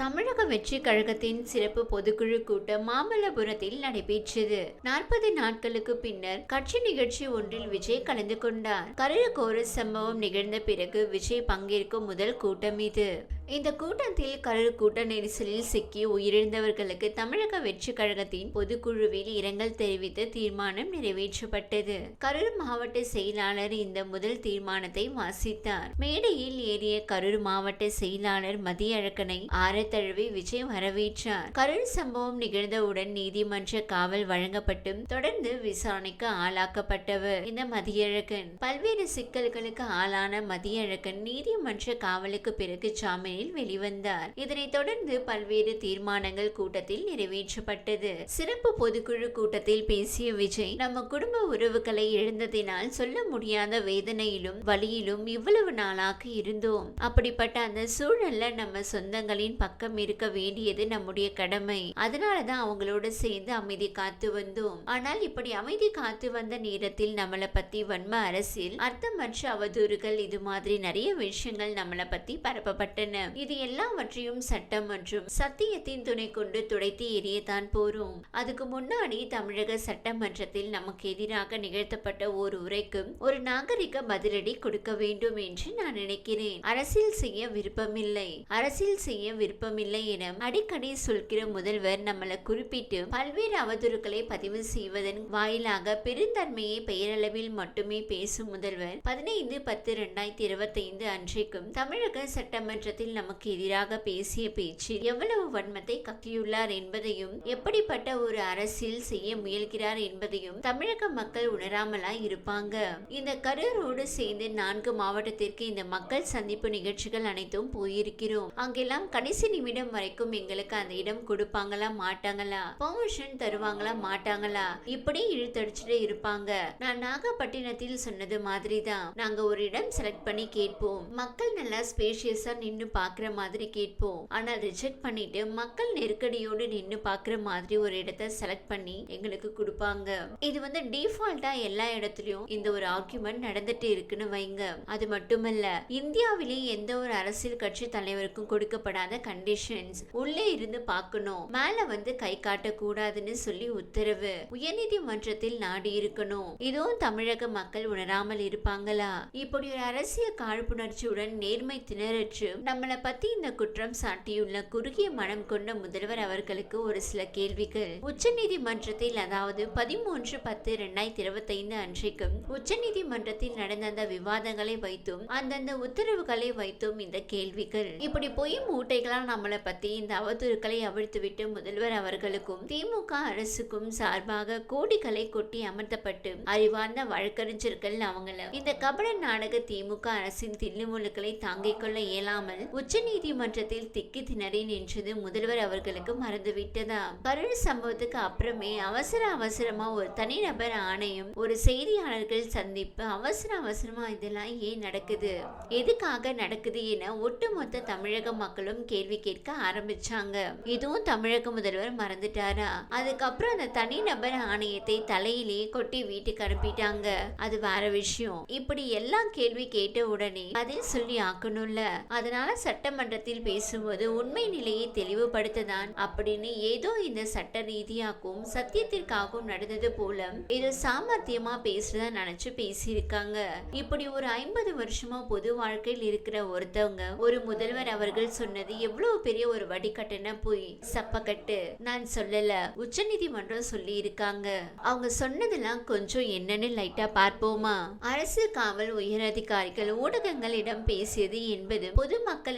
தமிழக வெற்றி கழகத்தின் சிறப்பு பொதுக்குழு கூட்டம் மாமல்லபுரத்தில் நடைபெற்றது. நாற்பது நாட்களுக்கு பின்னர் கட்சி நிகழ்ச்சி ஒன்றில் விஜய் கலந்து கொண்டார். கரடு கோர சம்பவம் நிகழ்ந்த பிறகு விஜய் பங்கேற்கும் முதல் கூட்டம் இது. இந்த கூட்டத்தில் கரடு கூட்ட நெரிசலில் சிக்கி உயிரிழந்தவர்களுக்கு தமிழக வெற்றி கழகத்தின் பொதுக்குழுவில் இரங்கல் தெரிவித்து தீர்மானம் நிறைவேற்றப்பட்டது. கரூர் மாவட்ட செயலாளர் இந்த முதல் தீர்மானத்தை வாசித்தார். மேடையில் ஏறிய கரூர் மாவட்ட செயலாளர் மதியழக்கனை ஆரத்தழுவி விஜய் வரவேற்றார். கரூர் சம்பவம் நிகழ்ந்தவுடன் நீதிமன்ற காவல் வழங்கப்பட்டும். தொடர்ந்து விசாரணைக்கு ஆளாக்கப்பட்டவர் இந்த மதியழகன். பல்வேறு சிக்கல்களுக்கு ஆளான மதியழகன் நீதிமன்ற காவலுக்கு பிறகு ஜாமீனில் வெளிவந்தார். இதனைத் தொடர்ந்து பல்வேறு தீர்மானங்கள் கூட்டத்தில் நிறைவேற்றப்பட்டது. சிறப்பு பொதுக்குழு கூட்டத்தில் பேசிய விஜய் நம்ம குடும்ப உறவுகளை இழந்ததினால் சொல்ல முடியாத வேதனையிலும் வழியிலும் இவ்வளவு நாளாக இருந்தோம். அப்படிப்பட்ட அந்த சூழல்ல நம்ம சொந்தங்களின் பக்கம் இருக்க வேண்டியது நம்முடைய கடமை. அதனாலதான் அவங்களோட சேர்ந்து அமைதி காத்து வந்தோம். ஆனால் இப்படி அமைதி காத்து வந்த நேரத்தில் நம்மளை பத்தி வன்ம அரசியல் அர்த்தமற்ற அவதூறுகள் இது மாதிரி நிறைய விஷயங்கள் நம்மளை பத்தி பரப்பப்பட்டன. இது எல்லாவற்றையும் சட்டம் மற்றும் சத்தியத்தின் துணை கொண்டு துடைத்து எரியத்தான் போறோம். அதுக்கு முன்னாடி தமிழக சட்டமன்றத்தில் நமக்கு எதிராக நிகழ்த்தப்பட்ட ஒரு உரைக்கும் ஒரு நாகரிக பதிலடி கொடுக்க வேண்டும் என்று நான் நினைக்கிறேன். அரசியல் செய்ய விருப்பமில்லை. அரசியல் செய்ய விருப்பமில்லை என அடிக்கடி சொல்கிற முதல்வர் நம்மளை குறிப்பிட்டு பல்வேறு அவதூறுகளை பதிவு செய்வதன் வாயிலாக பெருந்தன்மையை பெயரளவில் மட்டுமே பேசும் முதல்வர். பதினைந்து பத்து இரண்டாயிரத்தி இருபத்தைந்து அன்றைக்கும் தமிழக சட்டமன்றத்தில் நமக்கு எதிராக பேசிய பேச்சு எவ்வளவு வன்மத்தை கக்கியுள்ளார் என்பதையும் எப்படிப்பட்ட ஒரு அரசியல் செய்ய முயல்கிறார் என்பதையும் தமிழக மக்கள் உணராமலா இருப்பாங்க. இந்த கரூரோடு சேர்ந்து நான்கு மாவட்டத்திற்கு இந்த மக்கள் சந்திப்பு நிகழ்ச்சிகள் அனைத்தும் போயிருக்கிறோம். அங்கெல்லாம் கடைசி நிமிடம் வரைக்கும் எங்களுக்கு அந்த இடம் கொடுப்பாங்களா மாட்டாங்களா? பெர்மிஷன் தருவாங்களா மாட்டாங்களா? இப்படி இழுத்தடிச்சுட்டு இருப்பாங்க. நான் நாகப்பட்டினத்தில் சொன்னது மாதிரி தான் நாங்க ஒரு இடம் செலக்ட் பண்ணி கேட்போம். மக்கள் நல்லா ஸ்பேஷியஸா நின்னு பாக்குற மாதிரி கேட்போம். ஆனால் ரிஜெக்ட் பண்ணிட்டு மக்கள் நெருக்கடியோடு நின்னு பாக்குற மாதிரி ஒரு இடத்த செலக்ட் பண்ணி எங்களுக்கு கொடுப்பாங்க. இது வந்து டிஃபால்ட்டாக எல்லா இடத்துலயும் இந்த ஒரு ஆர்குமெண்ட் நடந்துட்டு இருக்குன்னு வைங்க. அது மட்டுமல்ல இந்தியாவிலேயே எந்த ஒரு அரசியல் கட்சி தலைவருக்கும் கொடுக்கப்படாத கண்டிஷன்ஸ் உள்ளே இருந்து பார்க்கணும். மேல வந்து கை காட்டக்கூடாதுன்னு சொல்லி உத்தரவு. உயர்நீதிமன்றத்தில் நாடி இருக்கணும். இதுவும் தமிழக மக்கள் உணராமல் இருப்பாங்களா? இப்படி ஒரு அரசியல் காழ்ப்புணர்ச்சியுடன் நேர்மை திணறற்று நம்ம பத்தி இந்த குற்றம் சாட்டியுள்ள குறுகிய மனம் கொண்ட முதல்வர் அவர்களுக்கு ஒரு சில கேள்விகள். உச்சநீதிமன்றத்தில் அதாவது பதிமூன்று பத்து இரண்டாயிரத்தி இருபத்தி ஐந்து அன்றைக்கும் உச்சநீதிமன்றத்தில் நடந்த அந்த விவாதங்களை வைத்தும் அந்தந்த உத்தரவுகளை வைத்தும் இந்த கேள்விகள். இப்படி பொய் மூட்டைகளால் நம்மளை பத்தி இந்த அவதூறுகளை அவிழ்த்துவிட்டு முதல்வர் அவர்களுக்கும் திமுக அரசுக்கும் சார்பாக கோடிகளை கொட்டி அமர்த்தப்பட்டு அறிவார்ந்த வழக்கறிஞர்கள் அவங்கள. இந்த கபட நாடக திமுக அரசின் தில்லுமுழுக்களை தாங்கிக் கொள்ள இயலாமல் உச்ச நீதிமன்றத்தில் திக்கி திணறி நின்றது முதல்வர் அவர்களுக்கு மறந்துவிட்டதா? கருண் சம்பவத்துக்கு அப்புறமே அவசர அவசரமா ஒரு தனிநபர் ஆணையம் ஒரு செய்தியாளர்கள் சந்திப்பு அவசர அவசரமா இதெல்லாம் ஏன் நடக்குது? எதுக்காக நடக்குது என ஒட்டுமொத்த தமிழக மக்களும் கேள்வி கேட்க ஆரம்பிச்சாங்க. இதுவும் தமிழக முதல்வர் மறந்துட்டாரா? அதுக்கப்புறம் அந்த தனிநபர் ஆணையத்தை தலையிலேயே கொட்டி வீட்டுக்கு அனுப்பிட்டாங்க. அது வேற விஷயம். இப்படி எல்லாம் கேள்வி கேட்ட உடனே பதில் சொல்லி ஆக்கணும்ல. அதனால சட்டமன்றத்தில் பேசும்போது உண்மை நிலையை தெளிவுபடுத்ததான் அப்படின்னு ஏதோ இந்த சட்ட ரீதியாகவும் சத்தியத்திற்காகவும் நடந்தது போல இது சாமர்த்தியமா பேசுறதா நினைச்சு பேசியிருக்காங்க. இப்படி ஒரு ஐம்பது வருஷமா பொது வாழ்க்கையில் இருக்கிற ஒருத்தவங்க ஒரு முதல்வர் அவர்கள் சொன்னது எவ்வளவு பெரிய ஒரு வடிகட்டுன போய். சப்பக்கட்டு. நான் சொல்லல உச்சநீதிமன்றம் சொல்லி இருக்காங்க அவங்க சொன்னதெல்லாம் கொஞ்சம் என்னன்னு லைட்டா பார்ப்போமா? அரசு காவல் உயரதிகாரிகள் ஊடகங்களிடம் பேசியது என்பது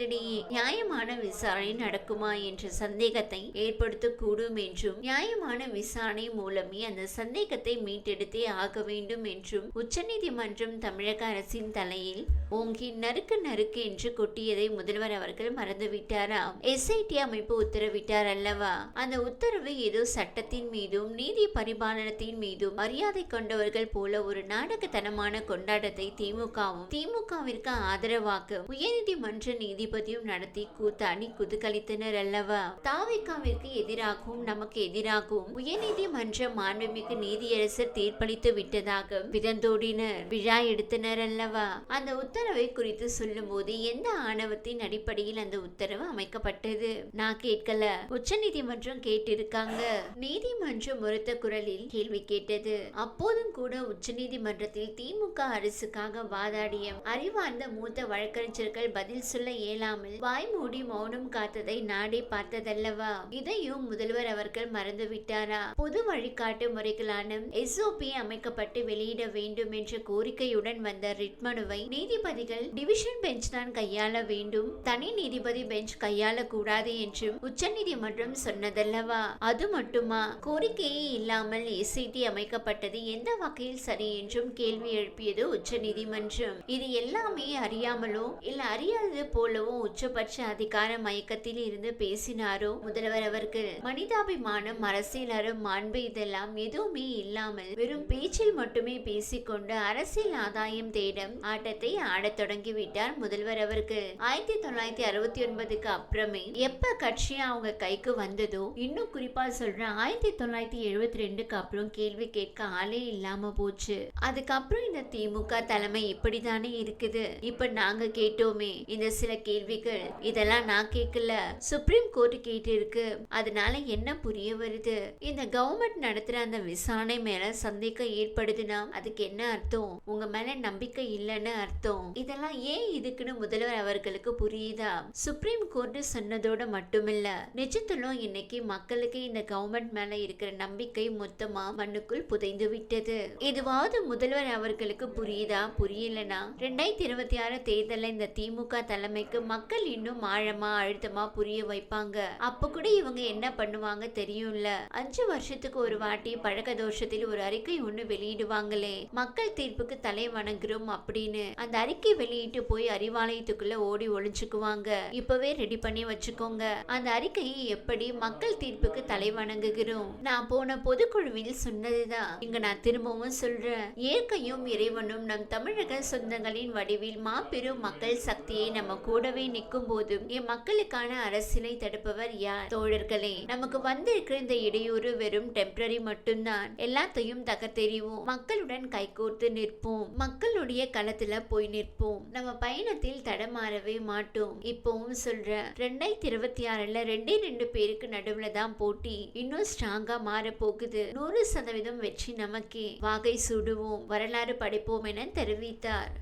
பொதுமக்களிடையே நியாயமான விசாரணை நடக்குமா? என்ற சந்தேகத்தை ஏற்படுத்தக்கூடும் என்றும் நியாயமான விசாரணை மூலமே அந்த சந்தேகத்தை மீட்டெடுத்தே ஆக வேண்டும் என்றும் உச்சநீதிமன்றம் தமிழக அரசின் தலையில் ஓங்கி நறுக்கு நறுக்கு என்று கொட்டியதை முதல்வர் அவர்கள் மறந்துவிட்டாராம் எஸ்ஐடி அமைப்பு உத்தரவிட்டார் அல்லவா? அந்த உத்தரவு ஏதோ சட்டத்தின் மீதும் நீதி பரிபாலனத்தின் மீதும் மரியாதை கொண்டவர்கள் போல ஒரு நாடகத்தனமான கொண்டாட்டத்தை திமுகவும் திமுகவிற்கு ஆதரவாக உயர்நீதிமன்ற நீதிபதி நீதிபதியும் நடத்தி கூத்தாடி குதுகலித்தனர் அல்லவா? தாவிக்காவிற்கு எதிராகவும் நமக்கு எதிராகவும் உயர்நீதிமன்ற மாண்புமிகு நீதியரசர் தீர்ப்பளித்து விட்டதாக விதந்தோடினர் விழா எடுத்தனர் அல்லவா? அந்த உத்தரவை குறித்து சொல்லும் போது எந்த ஆணவத்தின் அடிப்படையில் அந்த உத்தரவு அமைக்கப்பட்டது? நான் கேட்கல. உச்ச நீதிமன்றம் கேட்டிருக்காங்க. நீதிமன்றம் ஒருத்த குரலில் கேள்வி கேட்டது. அப்போதும் கூட உச்ச நீதிமன்றத்தில் திமுக அரசுக்காக வாதாடிய அறிவார்ந்த மூத்த வழக்கறிஞர்கள் பதில் சொல்ல இல்லாமல் வாய் மூடி மௌனம் காத்ததை நாடே பார்த்ததல்லவா? இதையும் முதல்வர் அவர்கள் மறந்து விட்டாரா பொது வழிகாட்டு முறைகளான எஸ்ஓபி அமைக்கப்பட்டு வெளியிட வேண்டும் என்ற கோரிக்கையுடன் வந்த ரிட் மனுவை நீதிபதிகள் டிவிஷன் பெஞ்ச் தான் கையாள வேண்டும். தனி நீதிபதி பெஞ்ச் கையாள கூடாது என்றும் உச்சநீதிமன்றம் சொன்னதல்லவா? அது மட்டுமா? கோரிக்கையே இல்லாமல் எஸ்ஐடி அமைக்கப்பட்டது எந்த வகையில் சரி என்றும் கேள்வி எழுப்பியது உச்சநீதிமன்றம். இது எல்லாமே அறியாமலோ இல்ல அறியாதது போலவோ உச்சபட்ச அதிகார மயக்கத்தில் இருந்து பேசினாரோ? முதல்வர் அவருக்கு மனிதாபிமானம் அரசியலரும் மாண்பு இதெல்லாம் எதுவுமே இல்லாமல் வெறும் பேச்சில் மட்டுமே பேசிக்கொண்டு அரசியல் ஆதாயம் தேடும் ஆட்டத்தை ஆடத் தொடங்கிவிட்டார் முதல்வர் அவருக்கு. ஆயிரத்தி தொள்ளாயிரத்தி அறுபத்தி ஒன்பதுக்கு அப்புறமே எப்ப கட்சி அவங்க கைக்கு வந்ததோ? இன்னும் குறிப்பா சொல்றேன் ஆயிரத்தி தொள்ளாயிரத்தி எழுபத்தி ரெண்டுக்கு அப்புறம் கேள்வி கேட்க ஆளே இல்லாம போச்சு. அதுக்கப்புறம் இந்த திமுக தலைமை இப்படிதானே இருக்குது? இப்ப நாங்க கேட்டோமே இந்த சில கேள்விகள் இதெல்லாம் நான் கேட்கல. சுப்ரீம் கோர்ட் கேட்டு இருக்கு அதனால என்ன புரிய வருது? இந்த கவர்மெண்ட் நடத்துற அந்த விசாரணை மேல சந்தேகம் ஏற்படுதுன்னா அதுக்கு என்ன அர்த்தம்? உங்க மேல நம்பிக்கை இல்லைன்னு அர்த்தம். இதெல்லாம் ஏன் இதுக்குன்னு முதல்வர் அவர்களுக்கு புரியுதா? சுப்ரீம் கோர்ட் சொன்னதோட மட்டுமில்ல. நிஜத்திலும் இன்னைக்கு மக்களுக்கு இந்த கவர்மெண்ட் மேல இருக்கிற நம்பிக்கை மொத்தமா மண்ணுக்குள் புதைந்து விட்டது. இதுவாவது முதல்வர் அவர்களுக்கு புரியுதா? புரியலனா ரெண்டாயிரத்தி இருபத்தி ஆறு தேர்தலில் இந்த திமுக தலைமைக்கு மக்கள் இன்னும் ஆழமா அழுத்தமா புரிய வைப்பாங்க. அப்ப கூட இவங்க என்ன பண்ணுவாங்க தெரியும்ல? அஞ்சு வருஷத்துக்கு ஒரு வாட்டி பழக்க தோஷத்தில் ஒரு அறிக்கை ஒண்ணு வெளியிடுவாங்களே. மக்கள் தீர்ப்புக்கு தலை வணங்குறோம் அப்படின்னு. அந்த அறிக்கை வெளியிட்டு போய் அறிவாலயத்துக்குள்ள ஓடி ஒளிஞ்சுக்குவாங்க. இப்பவே ரெடி பண்ணி வச்சுக்கோங்க. அந்த அறிக்கையை எப்படி மக்கள் தீர்ப்புக்கு தலை வணங்குகிறோம்? நான் போன பொதுக்குழுவில் சொன்னதுதான். இங்க நான் திரும்பவும் சொல்றேன். இயற்கையும் இறைவனும் நம் தமிழக சொந்தங்களின் வடிவில் மாபெரும் மக்கள் சக்தியை நம்ம கூட கூடவே நிற்கும் போதும் என் மக்களுக்கான அரசினை தடுப்பவர் யார்? தோழர்களே நமக்கு வந்திருக்கிற இந்த இடையூறு வெறும் டெம்பரரி மட்டும்தான். எல்லாத்தையும் தகர்த்தெறிவோம். மக்களுடன் கைகோர்த்து நிற்போம். மக்களுடைய களத்துல போய் நிற்போம். நம்ம பயணத்தில் தடமாறவே மாட்டோம். இப்பவும் சொல்றேன் ரெண்டாயிரத்தி இருபத்தி ஆறுல ரெண்டே ரெண்டு பேருக்கு நடுவுல தான் போட்டி. இன்னும் ஸ்ட்ராங்கா மாற போகுது நூறு சதவீதம் வெற்றி நமக்கே. வாகை சுடுவோம். வரலாறு படைப்போம் என தெரிவித்தார்.